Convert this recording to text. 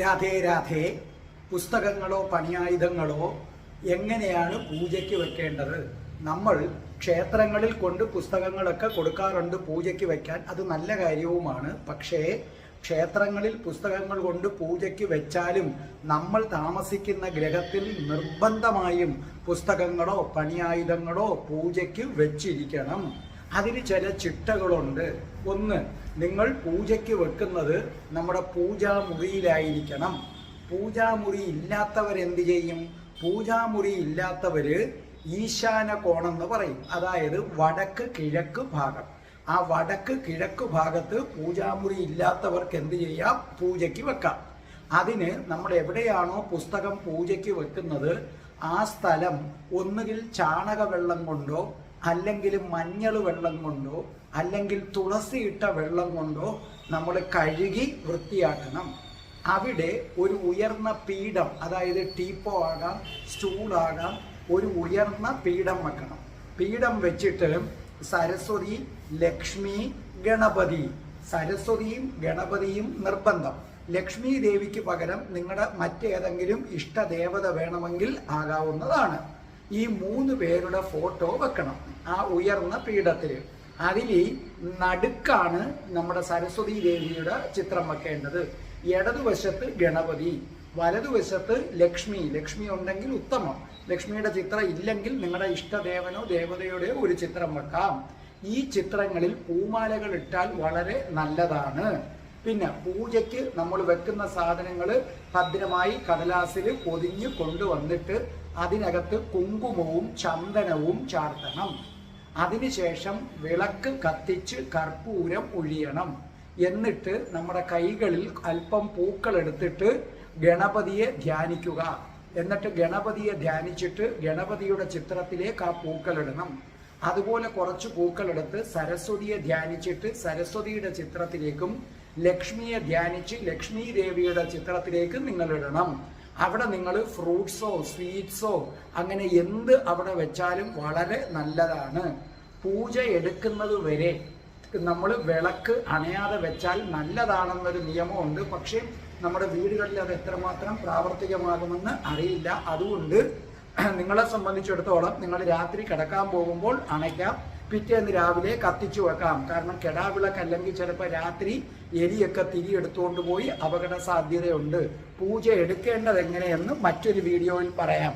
രാധേ രാധേ പുസ്തകങ്ങളോ പണിയായുധങ്ങളോ എങ്ങനെയാണ് പൂജയ്ക്ക് വെക്കേണ്ടത്? നമ്മൾ ക്ഷേത്രങ്ങളിൽ കൊണ്ട് പുസ്തകങ്ങളൊക്കെ കൊടുക്കാറുണ്ട് പൂജയ്ക്ക് വയ്ക്കാൻ അത് നല്ല കാര്യവുമാണ്. പക്ഷേ ക്ഷേത്രങ്ങളിൽ പുസ്തകങ്ങൾ കൊണ്ട് പൂജയ്ക്ക് വെച്ചാലും നമ്മൾ താമസിക്കുന്ന ഗ്രഹത്തിൽ നിർബന്ധമായും പുസ്തകങ്ങളോ പണിയായുധങ്ങളോ പൂജയ്ക്ക് വെച്ചിരിക്കണം. അതിന് ചില ചിട്ടകളുണ്ട്. ഒന്ന് നിങ്ങൾ പൂജയ്ക്ക് വെക്കുന്നത് നമ്മുടെ പൂജാമുറിയിലായിരിക്കണം. പൂജാമുറി ഇല്ലാത്തവർ എന്ത് ചെയ്യും? പൂജാമുറി ഇല്ലാത്തവർ ഈശാന കോണെന്ന് പറയും. അതായത് വടക്ക് കിഴക്ക് ഭാഗം. ആ വടക്ക് കിഴക്ക് ഭാഗത്ത് പൂജാമുറി ഇല്ലാത്തവർക്ക് എന്ത് ചെയ്യാം? പൂജയ്ക്ക് വെക്കാം. അതിന് നമ്മൾ എവിടെയാണോ പുസ്തകം പൂജയ്ക്ക് വെക്കുന്നത് ആ സ്ഥലം ഒന്നുകിൽ ചാണകവെള്ളം കൊണ്ടോ അല്ലെങ്കിൽ മഞ്ഞൾ വെള്ളം കൊണ്ടോ അല്ലെങ്കിൽ തുളസി ഇട്ട വെള്ളം കൊണ്ടോ നമ്മൾ കഴുകി വൃത്തിയാക്കണം. അവിടെ ഒരു ഉയർന്ന പീഠം അതായത് ടീപ്പോ ആകാം സ്റ്റൂളാകാം ഒരു ഉയർന്ന പീഠം വെക്കണം. പീഠം വെച്ചിട്ട് സരസ്വതി ലക്ഷ്മി ഗണപതി. സരസ്വതിയും ഗണപതിയും നിർബന്ധം. ലക്ഷ്മി ദേവിക്ക് പകരം നിങ്ങളുടെ മറ്റേതെങ്കിലും ഇഷ്ടദേവത വേണമെങ്കിൽ ആകാവുന്നതാണ്. ഈ മൂന്ന് പേരുടെ ഫോട്ടോ വെക്കണം ആ ഉയർന്ന പീഠത്തിൽ അതിൽ നടുക്കാണ് നമ്മുടെ സരസ്വതി ദേവിയുടെ ചിത്രം വെക്കേണ്ടത്. ഇടതുവശത്ത് ഗണപതി വലതുവശത്ത് ലക്ഷ്മി. ലക്ഷ്മി ഉണ്ടെങ്കിൽ ഉത്തമം. ലക്ഷ്മിയുടെ ചിത്രം ഇല്ലെങ്കിൽ നിങ്ങളുടെ ഇഷ്ടദേവനോ ദേവതയുടെയോ ഒരു ചിത്രം വെക്കാം. ഈ ചിത്രങ്ങളിൽ പൂമാലകൾ ഇട്ടാൽ വളരെ നല്ലതാണ്. പിന്നെ പൂജയ്ക്ക് നമ്മൾ വെക്കുന്ന സാധനങ്ങൾ ഭദ്രമായി കടലാസിൽ പൊതിഞ്ഞ് കൊണ്ടുവന്നിട്ട് അതിനകത്ത് കുങ്കുമവും ചന്ദനവും ചാർത്തണം. അതിനുശേഷം വിളക്ക് കത്തിച്ച് കർപ്പൂരം ഒഴിയണം എന്നിട്ട് നമ്മുടെ കൈകളിൽ അല്പം പൂക്കൾ എടുത്തിട്ട് ഗണപതിയെ ധ്യാനിക്കുക. എന്നിട്ട് ഗണപതിയെ ധ്യാനിച്ചിട്ട് ഗണപതിയുടെ ചിത്രത്തിലേക്ക് ആ പൂക്കളിടണം അതുപോലെ കുറച്ച് പൂക്കളെടുത്ത് സരസ്വതിയെ ധ്യാനിച്ചിട്ട് സരസ്വതിയുടെ ചിത്രത്തിലേക്കും ലക്ഷ്മിയെ ധ്യാനിച്ച് ലക്ഷ്മി ദേവിയുടെ ചിത്രത്തിലേക്ക് നിങ്ങൾ ഇടണം അവിടെ നിങ്ങൾ ഫ്രൂട്ട്സോ സ്വീറ്റ്സോ അങ്ങനെ എന്ത് അവിടെ വെച്ചാലും വളരെ നല്ലതാണ്. പൂജ എടുക്കുന്നത് വരെ നമ്മൾ വിളക്ക് അണയാതെ വെച്ചാൽ നല്ലതാണെന്നൊരു നിയമമുണ്ട്. പക്ഷേ നമ്മുടെ വീടുകളിൽ അത് എത്രമാത്രം പ്രാവർത്തികമാകുമെന്ന് അറിയില്ല. അതുകൊണ്ട് നിങ്ങളെ സംബന്ധിച്ചിടത്തോളം നിങ്ങൾ രാത്രി കിടക്കാൻ പോകുമ്പോൾ അണയ്ക്കാം പിറ്റേന്ന് രാവിലെ കത്തിച്ചു വെക്കാം. കാരണം കെടാവിളക്ക് അല്ലെങ്കിൽ ചിലപ്പോൾ രാത്രി എലിയൊക്കെ തിരിയെടുത്തുകൊണ്ട് പോയി അപകട സാധ്യതയുണ്ട്. പൂജ എടുക്കേണ്ടത് എങ്ങനെയെന്ന് മറ്റൊരു വീഡിയോയിൽ പറയാം.